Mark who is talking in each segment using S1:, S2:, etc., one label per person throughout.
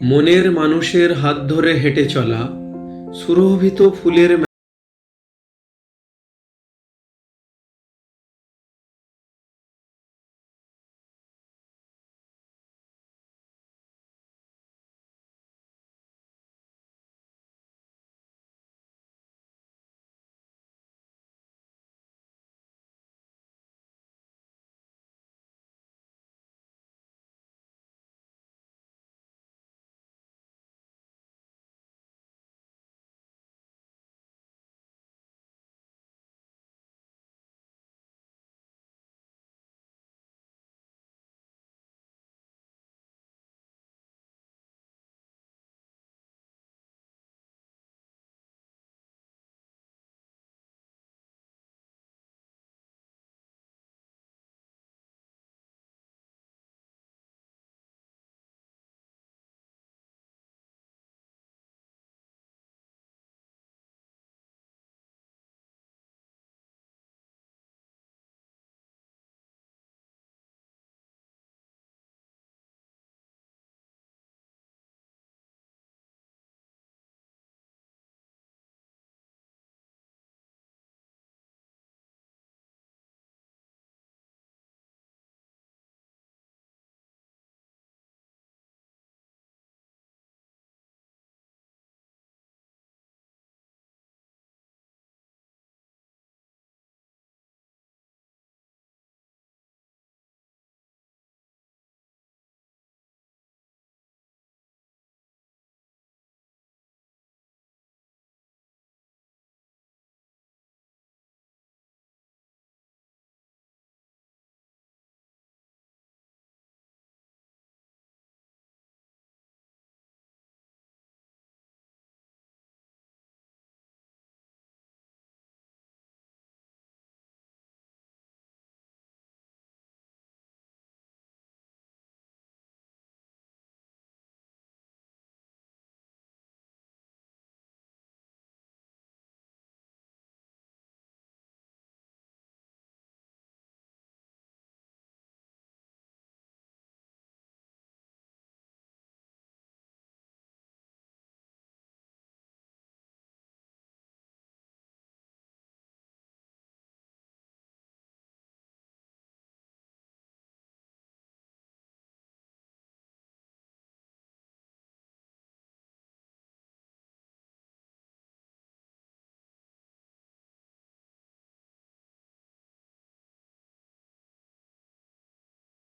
S1: মনের মানুষের হাত ধরে হেঁটে চলা সুরভিত ফুলের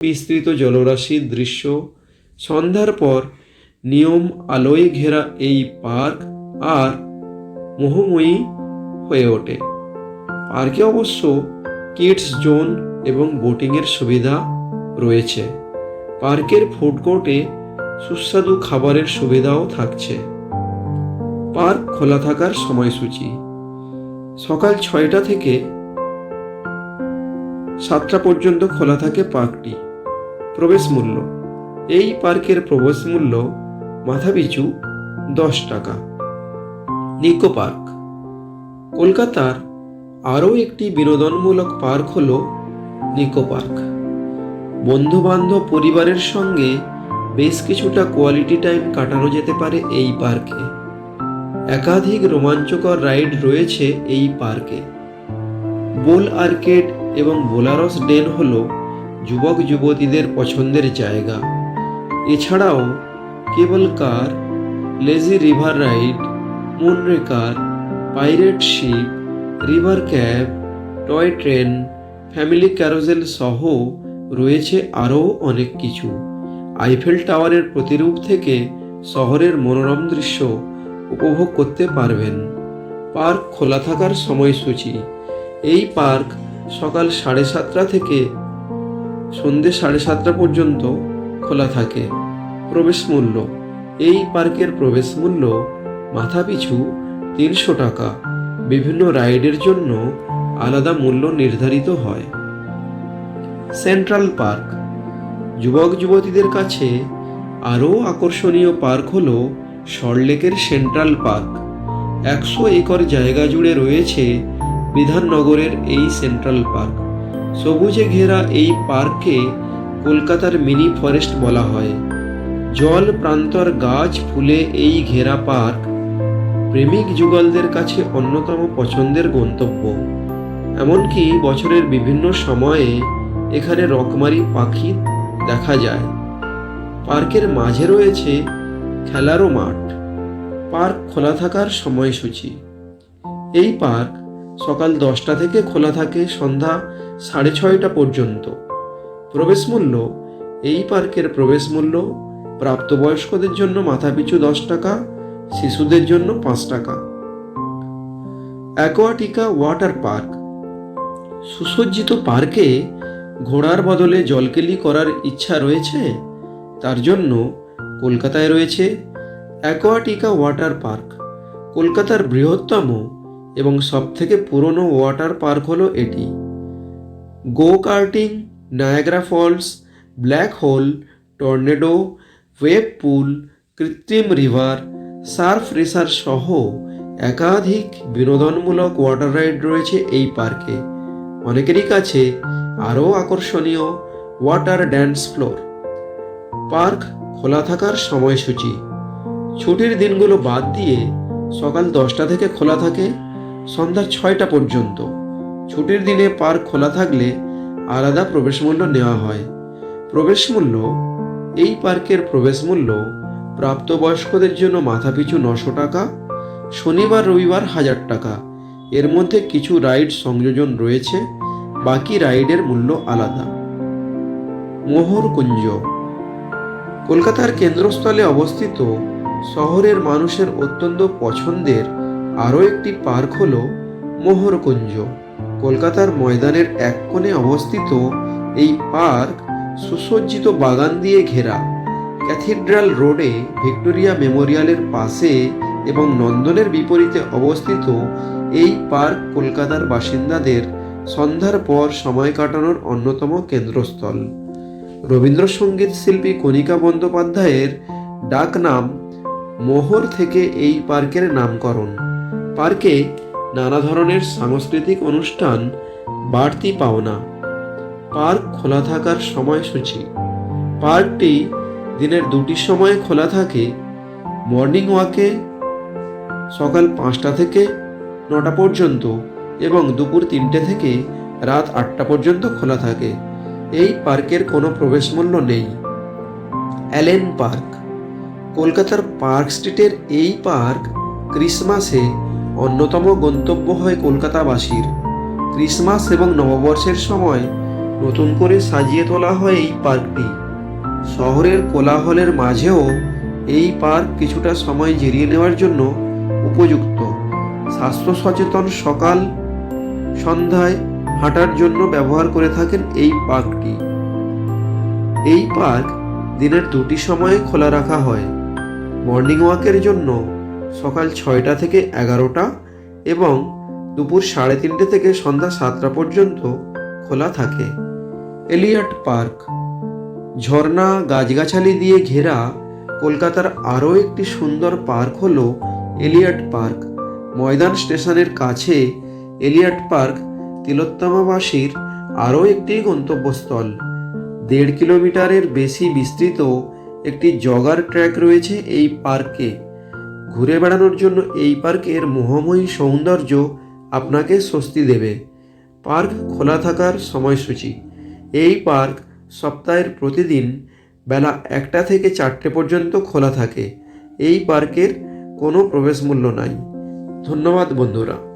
S1: বিস্তৃত জলরাশির দৃশ্য। সন্ধ্যার পর নিয়ম আলোয় ঘেরা এই পার্ক আর মোহময়ী হয়ে ওঠে। পার্কে অবশ্য কিডস জোন এবং বোটিংয়ের সুবিধা রয়েছে। পার্কের ফুড কোর্টে সুস্বাদু খাবারের সুবিধাও থাকছে। পার্ক খোলা থাকার সময়সূচি। সকাল ছয়টা থেকে সাতটা পর্যন্ত খোলা থাকে পার্কটি। প্রবেশ মূল্য। এই পার্কের প্রবেশ মূল্য মাথাপিছু দশ টাকা। নিকো পার্ক। কলকাতার আরও একটি বিনোদনমূলক পার্ক হল নিকো পার্ক। বন্ধু বান্ধব পরিবারের সঙ্গে বেশ কিছুটা কোয়ালিটি টাইম কাটানো যেতে পারে এই পার্কে। একাধিক রোমাঞ্চকর রাইড রয়েছে এই পার্কে। বোল আর্কেড এবং বোলারস ডেন হল যুবক যুবতীদের পছন্দের জায়গা। এছাড়াও cable car lazy river ride moonraker pirate ship river cab toy train family carousel সহ রয়েছে আরও অনেক কিছু। আইফেল টাওয়ারের প্রতিরূপ থেকে শহরের মনোরম দৃশ্য উপভোগ করতে পারবেন। পার্ক খোলা থাকার সময়সূচি। এই পার্ক সকাল সাড়ে সাতটা থেকে সন্ধে সাড়ে সাতটা পর্যন্ত খোলা থাকে। প্রবেশ মূল্য। এই পার্কের প্রবেশ মূল্য মাথাপিছু তিনশো টাকা। বিভিন্ন রাইডের জন্য আলাদা মূল্য নির্ধারিত হয়। Central Park. যুবক যুবতীদের কাছে আরও আকর্ষণীয় পার্ক হল সল্টলেকের সেন্ট্রাল পার্ক। একশো একর জায়গা জুড়ে রয়েছে বিধাননগরের এই সেন্ট্রাল পার্ক। সবুজে ঘেরা এই পার্ককে কলকাতার মিনি ফরেস্ট বলা হয়। জল প্রান্তর গাছ ফুলে এই ঘেরা পার্ক প্রেমিক যুগলদের কাছে অন্যতম পছন্দের গন্তব্য। এমনকি বছরের বিভিন্ন সময়ে এখানে রকমারি পাখি দেখা যায়। পার্কের মাঝে রয়েছে খেলারও মাঠ। পার্ক খোলা থাকার সময়সূচি। এই পার্ক সকাল দশটা থেকে খোলা থাকে সন্ধ্যা সাড়ে ছয়টা পর্যন্ত। প্রবেশ মূল্য, এই পার্কের প্রবেশ মূল্য, প্রাপ্তবয়স্কদের জন্য মাথাপিছু দশ টাকা, শিশুদের জন্য পাঁচ টাকা। অ্যাকোয়াটিকা ওয়াটার পার্ক, সুসজ্জিত পার্কে ঘোড়ার বদলে জলকেলি করার ইচ্ছা রয়েছে? তার জন্য কলকাতায় রয়েছে অ্যাকোয়াটিকা ওয়াটার পার্ক, কলকাতার বৃহত্তম এবং সবথেকে পুরনো ওয়াটার পার্ক হলো এটি। Go karting Niagara Falls black hole tornado wave pool কৃত্রিম রিভার সার্ফ রেসার সহ একাধিক বিনোদনমূলক ওয়াটার রাইড রয়েছে এই পার্কে অনেকেরই কাছে আরও আকর্ষণীয় ওয়াটার ড্যান্স ফ্লোর পার্ক খোলা থাকার সময়সূচি। ছুটির দিনগুলো বাদ দিয়ে সকাল দশটা থেকে খোলা থাকে। সন্ধ্যা ছয়টা পর্যন্ত। ছুটির দিনে পার্ক খোলা থাকলে আলাদা প্রবেশ মূল্য নেওয়া হয়। প্রবেশ মূল্য এই পার্কের প্রবেশ মূল্য প্রাপ্তবয়স্কদের জন্য মাথাপিছু নশো টাকা, শনিবার, রবিবার হাজার টাকা। এর মধ্যে কিছু রাইড সংযোজন রয়েছে, বাকি রাইডের মূল্য আলাদা। মোহরকুঞ্জ কলকাতার কেন্দ্রস্থলে অবস্থিত শহরের মানুষের অত্যন্ত পছন্দের আরও একটি পার্ক হল মোহরকুঞ্জ। কলকাতার ময়দানের এক কোণে অবস্থিত এই পার্ক সুসজ্জিত বাগান দিয়ে ঘেরা। ক্যাথিড্রাল রোডে ভিক্টোরিয়া মেমোরিয়ালের পাশে এবং নন্দনের বিপরীতে অবস্থিত এই পার্ক কলকাতার বাসিন্দাদের সন্ধ্যার পর সময় কাটানোর অন্যতম কেন্দ্রস্থল। রবীন্দ্রসঙ্গীত শিল্পী কণিকা বন্দ্যোপাধ্যায়ের ডাকনাম মোহর থেকে এই পার্কের নামকরণ। পার্কে নানা ধরনের সাংস্কৃতিক অনুষ্ঠান, বাড়তি পাওনা। পার্ক খোলা থাকার সময়সূচি। পার্কটি দিনের দুটি সময়ে খোলা থাকে। মর্নিং ওয়াকে সকাল পাঁচটা থেকে নটা পর্যন্ত এবং দুপুর তিনটে থেকে রাত আটটা পর্যন্ত খোলা থাকে। এই পার্কের কোনো প্রবেশ মূল্য নেই। Allen park. কলকাতার পার্ক স্ট্রিটের এই পার্ক ক্রিসমাসে অন্যতম গন্তব্য হয় কলকাতাবাসীর। ক্রিসমাস এবং নববর্ষের সময় নতুন করে সাজিয়ে তোলা হয় এই পার্কটি। শহরের কোলাহলের মাঝেও এই পার্ক কিছুটা সময় জেরিয়ে নেওয়ার জন্য উপযুক্ত। স্বাস্থ্য সচেতন সকাল সন্ধ্যায় হাঁটার জন্য ব্যবহার করে থাকেন এই পার্কটি। এই পার্ক দিনের দুটি সময়ে খোলা রাখা হয়। মর্নিং ওয়াকের জন্য সকাল ছয়টা থেকে এগারোটা এবং দুপুর সাড়ে তিনটে থেকে সন্ধ্যা সাতটা পর্যন্ত খোলা থাকে। Elliot park. ঝর্ণা গাছগাছালি দিয়ে ঘেরা কলকাতার আরও একটি সুন্দর পার্ক হল এলিয়ট পার্ক। ময়দান স্টেশনের কাছে এলিয়ট পার্ক তিলোত্তমাবাসীর আরও একটি গন্তব্যস্থল। দেড় কিলোমিটারের বেশি বিস্তৃত একটি জগার ট্র্যাক রয়েছে এই পার্কে। ঘুরে বেড়ানোর জন্য এই পার্কের মোহময়ী সৌন্দর্য আপনাকে স্বস্তি দেবে। পার্ক খোলা থাকার সময়সূচি। এই পার্ক সপ্তাহের প্রতিদিন বেলা একটা থেকে চারটে পর্যন্ত খোলা থাকে। এই পার্কের কোনো প্রবেশ মূল্য নাই। ধন্যবাদ, বন্ধুরা।